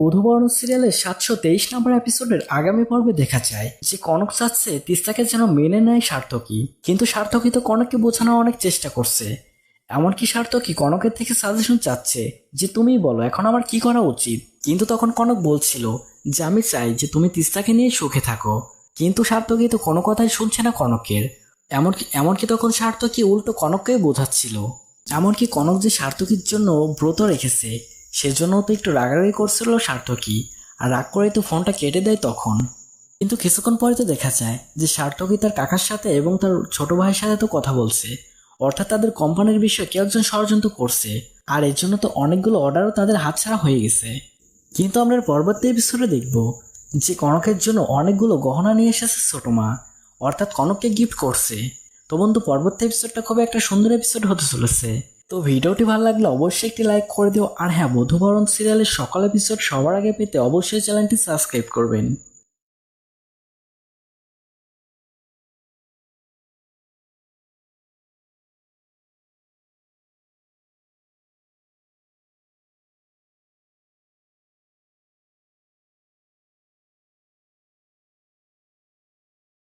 বধুবরণ সিরিয়ালের সাতশো তেইশ নম্বর এপিসোডের আগামী পর্বে দেখা যায়, যে কনক চাচ্ছে তিস্তাকে যেন মেনে নেয় সার্থকী কিন্তু সার্থকী তো কনককে বোঝানোর অনেক চেষ্টা করছে। এমনকি সার্থকী কনকের থেকে সাজেশন চাচ্ছে যে, তুমিই বলো, এখন আমার কি করা উচিত? কিন্তু তখন কনক বলছিল যে, আমি চাই যে, তুমি তিস্তাকে নিয়ে সুখে থাকো। কিন্তু সার্থকী তো কোনো কথাই শুনছে না কনকের। এমনকি এমনকি তখন সার্থকী উল্টো কনককেই বোঝাচ্ছিল। এমনকি কনক যে সার্থকীর জন্য ব্রত রেখেছে সেজন্য তো একটু রাগারাগি করছিল সার্থকী আর রাগ করে তো ফোনটা কেটে দেয় তখন। কিন্তু কিছুক্ষণ পরে তো দেখা যায় যে সার্থকী তার কাকার সাথে এবং তার ছোট ভাইয়ের সাথে তো কথা বলছে। অর্থাৎ তাদের কোম্পানির বিষয়ে কেউ একজন ষড়যন্ত্র করছে। আর এর জন্য তো অনেকগুলো অর্ডারও তাদের হাতছাড়া হয়ে গেছে। কিন্তু আমরা পরবর্তী এপিসোডে দেখব যে কনকের জন্য অনেকগুলো গহনা নিয়ে এসেছে ছোট মা। অর্থাৎ কনককে গিফট করছে। তো বন্ধু, পরবর্তী এপিসোডটা খুব একটা সুন্দর এপিসোড হতে চলেছে। তো ভিডিওটি ভালো লাগলে অবশ্যই একটি লাইক করে দিও। আর হ্যাঁ মধুবরণ সিরিয়ালের সকল এপিসোড সবার আগে পেতে অবশ্যই চ্যানেলটি সাবস্ক্রাইব করবেন।